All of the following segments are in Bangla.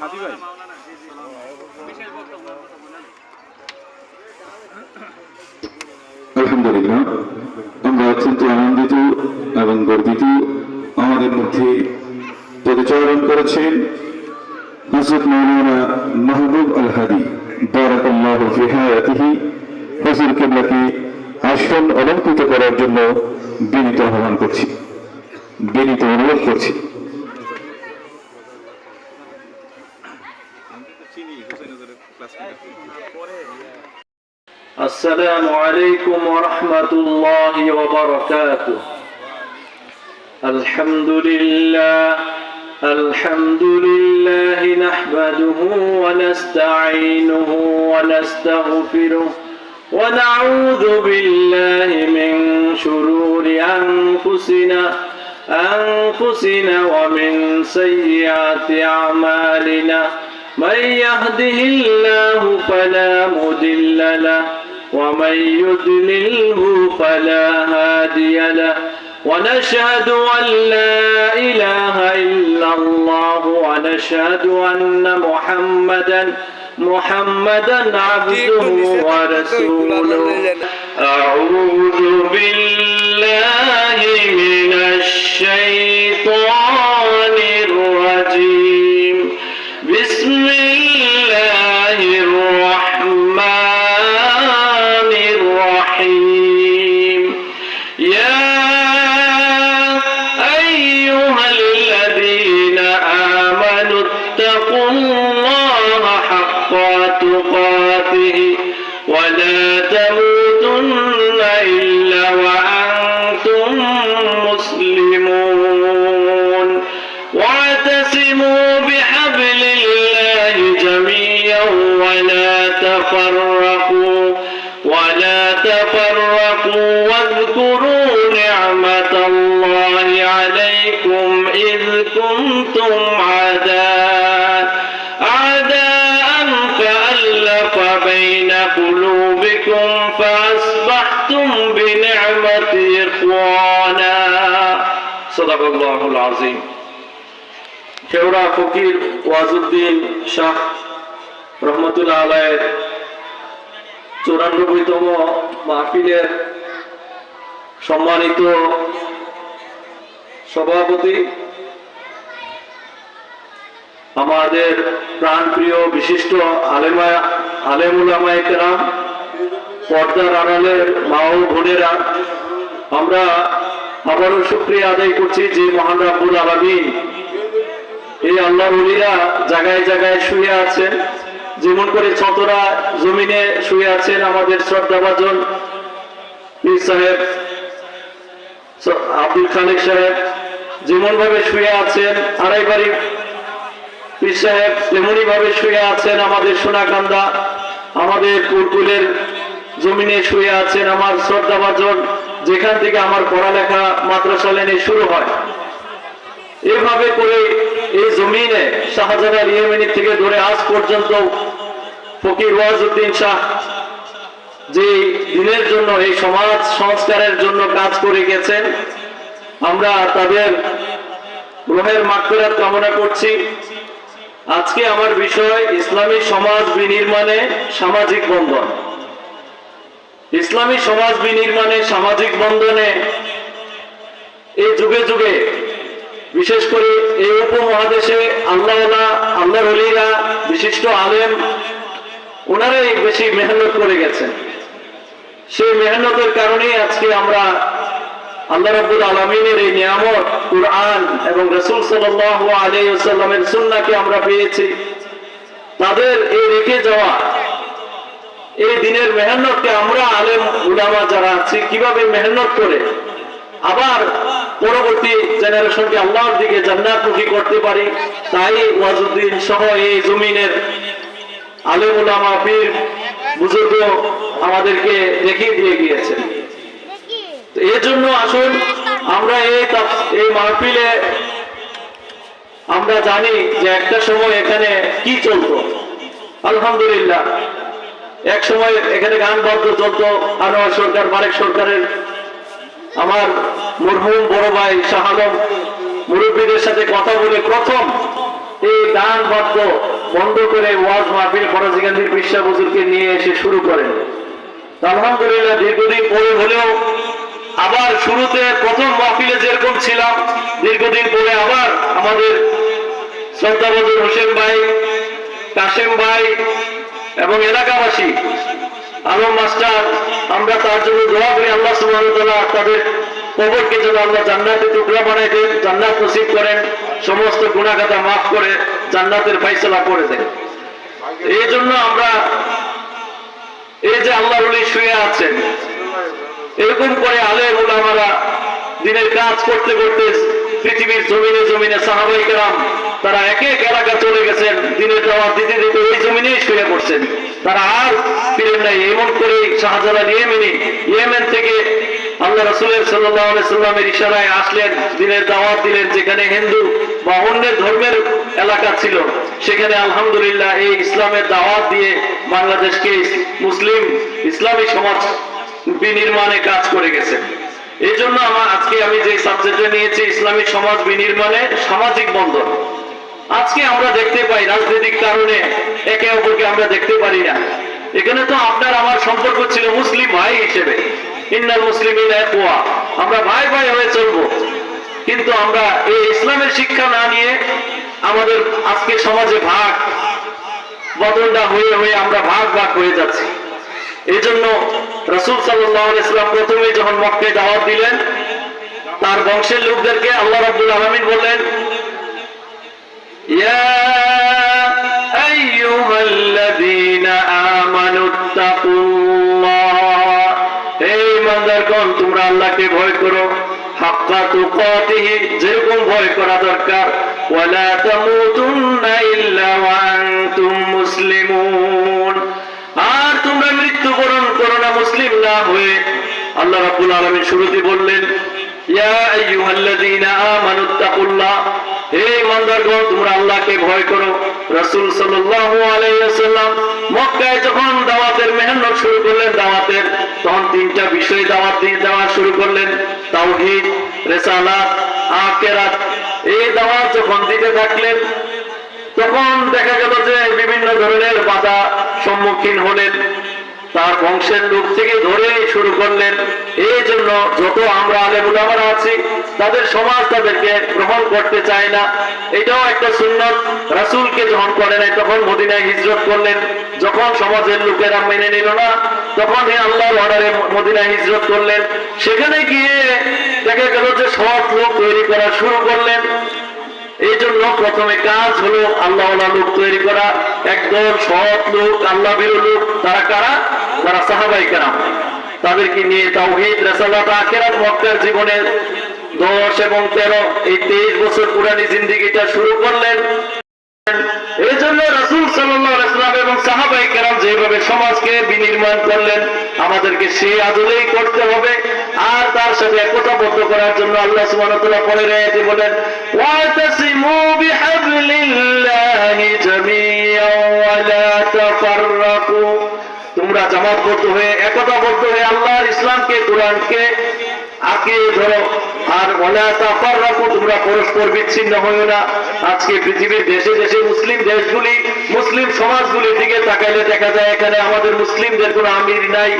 হাজি ভাই? আলহামদুলিল্লাহ আমরা অত্যন্ত আনন্দিত এবং গর্বিত আমাদের মধ্যে পদচারণ করেছেন হজরত মৌলানা মাহবুব আল হাদি, বারাকাল্লাহ ফি হায়াতিহি। হুজুর কিবলাকে আসন অলঙ্কৃত করার জন্য বিনীত আহ্বান করছি, বিনীত অনুরোধ করছি। السلام عليكم ورحمة الله وبركاته. الحمد لله الحمد لله نحمده ونستعينه ونستغفره ونعوذ بالله من شرور أنفسنا أنفسنا ومن سيئات أعمالنا. من يهده الله فلا مضل له ومن يضلله فلا هادي له. ونشهد أن لا إله إلا الله ونشهد أن محمدا محمدا عبده ورسوله. أعوذ بالله من الشيطان ولا تموتن إلا وأنتم مسلمون. واعتصموا بحبل الله جميعا ولا تفرقوا ولا تفرقوا واذكروا نعمة الله عليكم إذ كنتم عداء মাহফিলের সম্মানিত সভাপতি, আমাদের প্রাণ প্রিয় বিশিষ্ট আলেমা আলেমুলামায়কেরা পর্দার আড়ালের মা ও বোনেরা, আমরা আবারও শুক্রিয়া আদায় করছি যে মহান রাব্বুল আলামিন। এই আল্লাহর ওলিরা জায়গায় জায়গায় শুয়ে আছেন, যেমন করে ছতরা জমিনে শুয়ে আছেন আমাদের শ্রদ্ধাভাজন পীর সাহেব আব্দুল খালেক সাহেব, যেমন ভাবে শুয়ে আছেন আড়াই বাড়ি পীর সাহেব, তেমনি ভাবে শুয়ে আছেন আমাদের সোনাকান্দা, আমাদের কুলকুলের জমিনে শুয়ে আছেন আমার শ্রদ্ধাভাজন যেখান থেকে আমার পড়ালেখা মাদ্রাসা লাইনে শুরু হয়। এভাবে করে এই জমিনে শাহজালাল ইয়েমেনি থেকে ধরে আজ পর্যন্ত ফকির ওয়াজউদ্দিন শাহ যে দিনের জন্য, এই সমাজ সংস্কারের জন্য কাজ করে গেছেন, আমরা তাদের গ্রহের মাকফিরাত কামনা করছি। আজকে আমার বিষয়, ইসলামী সমাজ বিনির্মাণে সামাজিক বন্ধন। ইসলামী সমাজ বিনির্মাণে, সামাজিক বন্ধনে এই যুগে যুগে, বিশেষ করে এই উপমহাদেশে আল্লাহ আল্লাহ হলিরা বিশিষ্ট আলেম, ওনারাই বেশি মেহনত করে গেছেন। সেই মেহনতের কারণেই আজকে আমরা আল্লাহ রাব্বুল আলমিনের এই নিয়ামত, কুরআন এবং রসুল সাল্লাহ আলাইসাল্লামের সুন্নাকে আমরা পেয়েছি। তাদের এই রেখে যাওয়া এই দিনের মেহনতকে আমরা আলেম, উলামা যারা আছি, কীভাবে মেহনত করে আবার পরবর্তী জেনারেশনকে আল্লাহর দিকে জান্নাতমুখী করতে পারি, তাই ওয়াজুদ্দিন সহ এই জমিনের আলেম, উলামা, পীর, বুজুর্গ আমাদেরকে দেখিয়ে দিয়ে গিয়েছেন এর জন্য আসুন, আমরা এই এই মাহফিলে আমরা জানি যে একটা সময় এখানে কি চলতো। আলহামদুলিল্লাহ। এক সময় এখানে গান বাদ্য চলতো, আনোয়ার সরকার মারেক সরকারের আমার মরহুম বড় ভাই শাহ আলম মুরব্বীদের সাথে কথা বলে প্রথম এই গান বাদ্য বন্ধ করে ওয়াজ মাহফিল ফরাজিগান্ধীর বিশ্বাস হুজুরকে নিয়ে এসে শুরু করেন। আলহামদুলিল্লাহ, দীর্ঘদিন পরে হলেও আবার শুরুতে প্রথম মাহফিলে যেরকম ছিলাম, দীর্ঘদিন পরে আবার আমাদের শ্রদ্ধাবজুর হোসেন ভাই, কাশেম ভাই এবং এলাকাবাসী, আলম, মাস্টার, আমরা তার জন্য দোয়া করি, আল্লাহ ওয়া তাদের কবরকে যেন আল্লাহ জান্নাতের টুকরা বানাই দেন, জান্নাত নসিব করেন, সমস্ত গুণাগাতা মাফ করে জান্নাতের ফাইসলা করে দেন। এই জন্য আমরা এই যে আল্লাহ রলি শুয়ে আছেন, এরকম করে আলে ওলামারা দিনের কাজ করতে করতে পৃথিবীর জমিনে জমিনে সাহাবাই কেরাম, তারা এক এক এলাকা চলে গেছেন, দিনের দাওয়াত দিতে দিতে ওই জমিনেই শুয়ে পড়ছেন। তারা আর ফিরেন নাই, এমন করে শাহজালাল ইয়েমেনি, ইয়েমেন থেকে আল্লাহ রসুলের সাল্লাহ সাল্লামের ইশারায় আসলেন, দিনের দাওয়াত দিলেন, যেখানে হিন্দু বা অন্য ধর্মের এলাকা ছিল, সেখানে আলহামদুলিল্লাহ এই ইসলামের দাওয়াত দিয়ে বাংলাদেশকে মুসলিম, ইসলামী সমাজ বিনির্মাণে কাজ করে গেছেন। এই জন্য আমার আজকে আমি যে সাবজেক্টে নিয়েছি, ইসলামী সমাজ বিনির্মাণে সামাজিক বন্ধন। আজকে আমরা দেখতে পাই রাজনৈতিক কারণে একে অপরকে আমরা দেখতে পারি না। এখানে তো আপনার আমার সম্পর্ক ছিল মুসলিম ভাই হিসেবে। ইন্নাল একওয়া আমরা ভাই ভাই হয়ে চলবো। কিন্তু আমরা এই ইসলামের শিক্ষা না নিয়ে আমাদের আজকে সমাজে ভাগ, বদলটা হয়ে হয়ে আমরা ভাগ ভাগ হয়ে যাচ্ছি। এই জন্য রসুল সাল্লাম প্রথমে যখন মক্কে দাওয়াত দিলেন, তার বংশের লোকদেরকে আল্লাহ রাবুল আলমিন বললেন আল্লাহকে ভয় করো। যেরকম ভয় করা দরকার। ইল্লা তুম মুসলিমুন। না মুসলিম না হয়ে আল্লাহ রাব্বুল আলামিন শুরুতে বললেন যখন দিতে থাকলেন, তখন দেখা গেল যে বিভিন্ন ধরনের বাধা সম্মুখীন হলেন। তার বংশের লোক থেকে ধরে শুরু করলেন। এই জন্য যত আমরা আলেমুলামারা আছি, তাদের সমাজ তাদেরকে গ্রহণ করতে চায় না। এটাও একটা সুন্নত। রাসূলকে যখন করে নাই, তখন মদিনায় হিজরত করলেন। যখন সমাজের লোকেরা মেনে নিল না, তখন এই আল্লাহর অর্ডারে মদিনায় হিজরত করলেন। সেখানে গিয়ে দেখা গেল যে সৎ লোক তৈরি করা শুরু করলেন। এই জন্য প্রথমে কাজ হলো আল্লাহ লোক তৈরি করা। একদল সৎ লোক আল্লাহ লোক। তারা কারা? তারা সাহাবাই কারাম, তাদেরকে নিয়ে তাওহীদ, রেসালাত, আখেরাত জীবনের দশ এবং তেরো, এই তেইশ বছর পুরানি জিন্দিগিটা শুরু করলেন। এই জন্য রাসূল সাল্লাম এবং সাহাবায়ে কেরাম যেভাবে সমাজকে বিনির্মাণ করলেন, আমাদেরকে সেই আদলেই করতে হবে। আর তার সাথে একতাবদ্ধ করার জন্য আল্লাহ সুবহানাহু ওয়া তাআলা বলেন, ওয়াতাসিমু বিহাবলিল্লাহি জামিআন ওয়া লা তাফাররাকু। তোমরা জামাতবদ্ধ হয়ে, একতাবদ্ধ হয়ে আল্লাহর ইসলামকে, কোরআনকে আঁকে, ধরো। আর ওলা তাফার রাখো তোমরা পরস্পর বিচ্ছিন্ন হইও না। আজকে পৃথিবীর দেশে দেশে মুসলিম দেশগুলি, মুসলিম সমাজগুলির দিকে তাকাইলে দেখা যায়, এখানে আমাদের মুসলিমদের কোনো আমির নাই।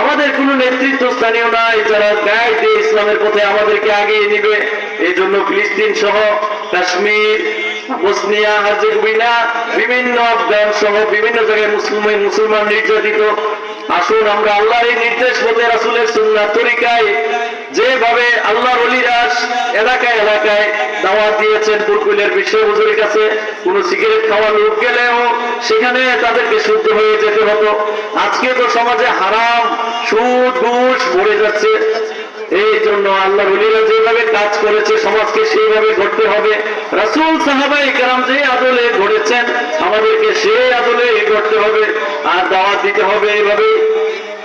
আমাদের কোনো নেতৃত্ব স্থানীয় নাই, যারা দিয়ে ইসলামের পথে আমাদেরকে আগিয়ে নিবে। এই জন্য ফিলিস্তিন সহ কাশ্মীর বসনিয়া হার্জেগোভিনা বিভিন্ন আফগান সহ বিভিন্ন জায়গায় মুসলিম মুসলমান নির্যাতিত। আসুন আমরা আল্লাহর এই নির্দেশ মতে রাসূলের সুন্নাহ তরিকায় যেভাবে আল্লাহর অলিরাস এলাকায় এলাকায় দাওয়াত দিয়েছেন, পুরকুলের বিশ্ব হুজুরের কাছে কোন সিগারেট খাওয়া লোক গেলেও সেখানে তাদেরকে শুদ্ধ হয়ে যেতে হতো। আজকে তো সমাজে হারাম, সুদ, ঘুষ ভরে যাচ্ছে। এই জন্য আল্লাহ রলিরা যেভাবে কাজ করেছে সমাজকে সেইভাবে গড়তে হবে রাসূল সাহাবাই কেরাম যে আদলে গড়েছেন আমাদেরকে সেই আদলে গড়তে হবে আর দাওয়াত দিতে হবে এইভাবে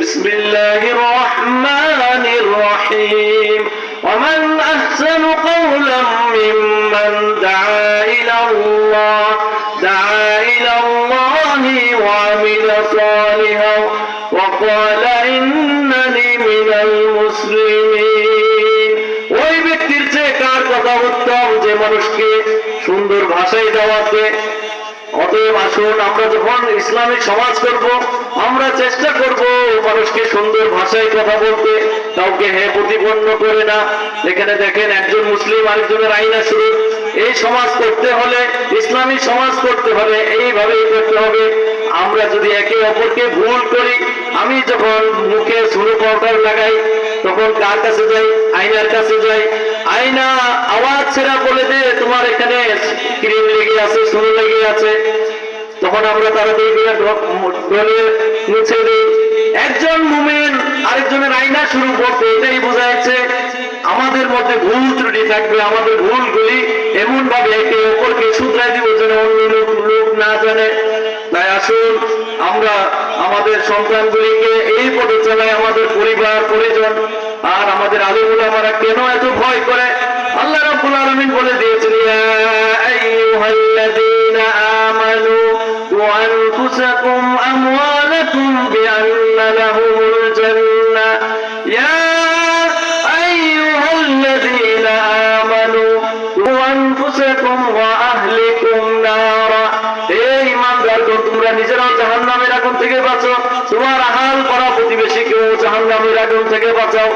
بسم الله الرحمن الرحيم ومن أحسن قولا ممن دعا إلى الله دعا إلى الله وعمل صالحا ভাষায় দাওয়াতে অতএব আসুন, আমরা যখন ইসলামিক সমাজ করব, আমরা চেষ্টা করব মানুষকে সুন্দর ভাষায় কথা বলতে। কাউকে হে প্রতিপন্ন করে না। এখানে দেখেন, একজন মুসলিম আরেকজনের আইনা শুরু এই সমাজ করতে হলে ইসলামী সমাজ করতে হবে এইভাবেই করতে হবে। আমরা যদি একে অপরকে ভুল করি, আমি যখন মুখে সুনো পাউডার লাগাই, তখন কার কাছে যাই? আইনার কাছে যাই। আয়না, আওয়াজ ছেড়া বলে দে তোমার এখানে ক্রিম লেগে আছে সুনো লেগে আছে। তখন আমরা তাড়াতাড়ি ডলে মুছে দিই। একজন মুমেন, আরেকজনের আইনা শুরু করতে, এটাই বোঝাচ্ছে আমাদের মধ্যে ভুল ত্রুটি থাকবে, আমাদের ভুলগুলি এমন ভাবে একে অপরকে শুধরাই দিব যেন অন্য লোক লোক না জানে। তাই আসুন, আমরা আমাদের সন্তানগুলিকে এই পথে চালাই, আমাদের পরিবার, পরিজন, আর আমাদের আলিমুল আমরা কেন এত ভয় করে? الله رب العالمين قول ديتن يا أيها الذين آمنوا وأنفسكم أموالكم بأن له তোমরা নিজেরাও জাহান্নামের আগুন থেকে বাঁচো। তোমার আহাল করা প্রতিবেশীকেও জাহান্নামের আগুন থেকে বাঁচাও।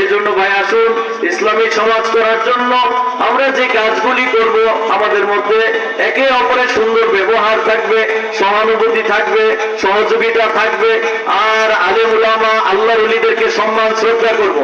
এই জন্য ভাই, আসুন, ইসলামিক সমাজ করার জন্য আমরা যে কাজগুলি করব, আমাদের মধ্যে একে অপরের সুন্দর ব্যবহার থাকবে, সহানুভূতি থাকবে, সহযোগিতা থাকবে, আর আলেম উলামা আল্লাহ উলিদেরকে সম্মান, শ্রদ্ধা করব।